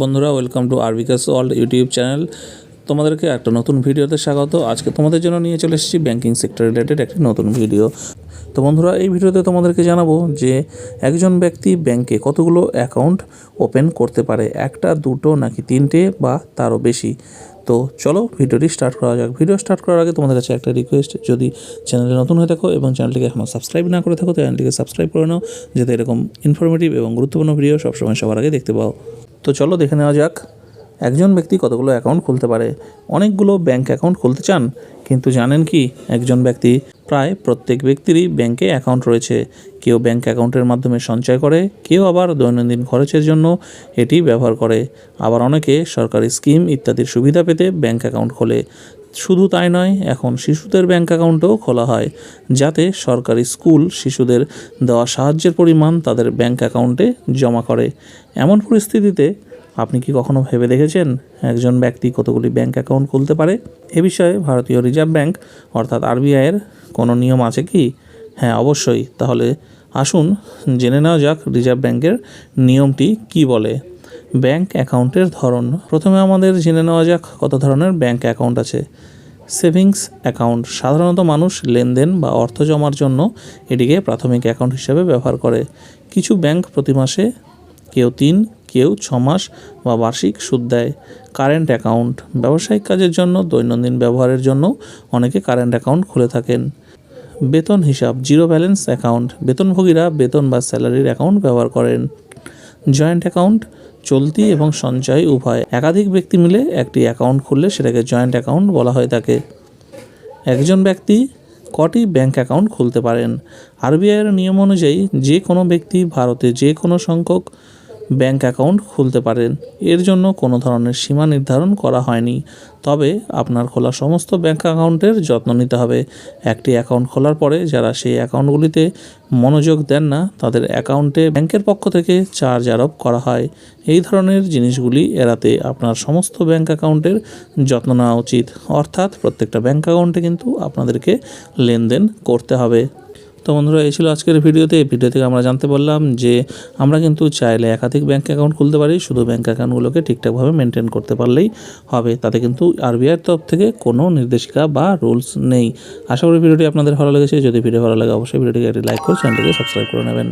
বন্ধুরা welcome to R Bikash world YouTube channel তোমাদেরকে একটা নতুন ভিডিওতে স্বাগত। আজকে তোমাদের জন্য নিয়ে চলে এসেছি ব্যাঙ্কিং সেক্টর রিলেটেড একটি নতুন ভিডিও তো বন্ধুরা, এই ভিডিওতে তোমাদেরকে জানাব যে একজন ব্যক্তি ব্যাংকে কতগুলো অ্যাকাউন্ট ওপেন করতে পারে, একটা, দুটো, নাকি তিনটে বা তারও বেশি। তো চলো ভিডিওটি স্টার্ট করা যাক। ভিডিও স্টার্ট করার আগে তোমাদের কাছে একটা রিকোয়েস্ট যদি চ্যানেলে নতুন হয়ে থাকো এবং চ্যানেলটিকে এখনও সাবস্ক্রাইব না করে থাকো চ্যানেলটিকে সাবস্ক্রাইব করে নাও, যাতে এরকম ইনফরমেটিভ এবং গুরুত্বপূর্ণ ভিডিও সবসময় সবার আগে দেখতে পাও। তো চলো দেখে নেওয়া যাক। একজন ব্যক্তি কতগুলো অ্যাকাউন্ট খুলতে পারে? অনেকগুলো ব্যাংক অ্যাকাউন্ট খুলতে চান, কিন্তু জানেন কি, একজন ব্যক্তি প্রায় প্রত্যেক ব্যক্তিরই ব্যাংকে অ্যাকাউন্ট রয়েছে। কেউ ব্যাংক অ্যাকাউন্টের মাধ্যমে সঞ্চয় করে, কেউ আবার দৈনন্দিন খরচের জন্য এটি ব্যবহার করে। আবার অনেকে সরকারি স্কিম ইত্যাদির সুবিধা পেতে ব্যাংক অ্যাকাউন্ট খোলে। শুধু তাই নয়, এখন শিশুদের ব্যাংক অ্যাকাউন্টও খোলা হয়, যাতে সরকারি স্কুল শিশুদের দেওয়া সাহায্যের পরিমাণ তাদের ব্যাংক অ্যাকাউন্টে জমা করে। এমন পরিস্থিতিতে আপনি কি কখনো ভেবে দেখেছেন একজন ব্যক্তি কতগুলি ব্যাংক অ্যাকাউন্ট খুলতে পারে? এ বিষয়ে ভারতীয় রিজার্ভ ব্যাংক, অর্থাৎ আরবিআইয়ের কোনো নিয়ম আছে কি? হ্যাঁ অবশ্যই। তাহলে আসুন জেনে নেওয়া যাক রিজার্ভ ব্যাংকের নিয়মটি কি বলে। ব্যাংক অ্যাকাউন্টের ধরন। প্রথমে আমাদের জেনে নেওয়া যাক কত ধরনের ব্যাংক অ্যাকাউন্ট আছে। সেভিংস অ্যাকাউন্ট সাধারণত মানুষ লেনদেন বা অর্থ জমার জন্য এটিকে প্রাথমিক অ্যাকাউন্ট হিসেবে ব্যবহার করে। কিছু ব্যাংক প্রতি মাসে কেউ তিন, কেউ ছ মাস বা বার্ষিক সুদ দেয়। কারেন্ট অ্যাকাউন্ট ব্যবসায়িক কাজের জন্য, দৈনন্দিন ব্যবহারের জন্য অনেকে কারেন্ট অ্যাকাউন্ট খুলে থাকেন। বেতন হিসাব, জিরো ব্যালেন্স অ্যাকাউন্ট। বেতনভোগীরা বেতন বা স্যালারির অ্যাকাউন্ট ব্যবহার করেন। জয়েন্ট অ্যাকাউন্ট চলতি এবং সঞ্চয় উভয় একাধিক ব্যক্তি মিলে একটি অ্যাকাউন্ট খুললে সেটাকে জয়েন্ট অ্যাকাউন্ট বলা হয়ে থাকে একজন ব্যক্তি কটি ব্যাংক অ্যাকাউন্ট খুলতে পারেন। আরবিআইয়ের নিয়ম অনুযায়ী যে কোনো ব্যক্তি ভারতে যে কোনো সংখ্যক ব্যাংক অ্যাকাউন্ট খুলতে পারেন। এর জন্য কোনো ধরনের সীমা নির্ধারণ করা হয়নি। তবে আপনার খোলা সমস্ত ব্যাংক অ্যাকাউন্টের যত্ন নিতে হবে। একটি অ্যাকাউন্ট খোলার পরে যারা সেই অ্যাকাউন্টগুলিতে মনোযোগ দেন না, তাদের অ্যাকাউন্টে ব্যাংকের পক্ষ থেকে চার্জ আরোপ করা হয়। এই ধরনের জিনিসগুলি এড়াতে আপনার সমস্ত ব্যাংক অ্যাকাউন্টের যত্ন নেওয়া উচিত। অর্থাৎ প্রত্যেকটা ব্যাংক অ্যাকাউন্টে কিন্তু আপনাদেরকে লেনদেন করতে হবে। তো বন্ধুরা, এই ছিল আজকের ভিডিওতে। এই ভিডিও থেকে আমরা জানতে পারলাম যে আমরা কিন্তু চাইলে একাধিক ব্যাঙ্ক অ্যাকাউন্ট খুলতে পারি, শুধু ব্যাঙ্ক অ্যাকাউন্টগুলোকে ঠিকঠাকভাবে মেনটেন করতে পারলেই হবে। তাতে কিন্তু আরবিআইয়ের তরফ থেকে কোনো নির্দেশিকা বা রুলস নেই। আশা করি ভিডিওটি আপনাদের ভালো লেগেছে। যদি ভিডিও ভালো লাগে, অবশ্যই ভিডিওটিকে একটি লাইক করে চ্যানেলটিকে সাবস্ক্রাইব করে নেবেন।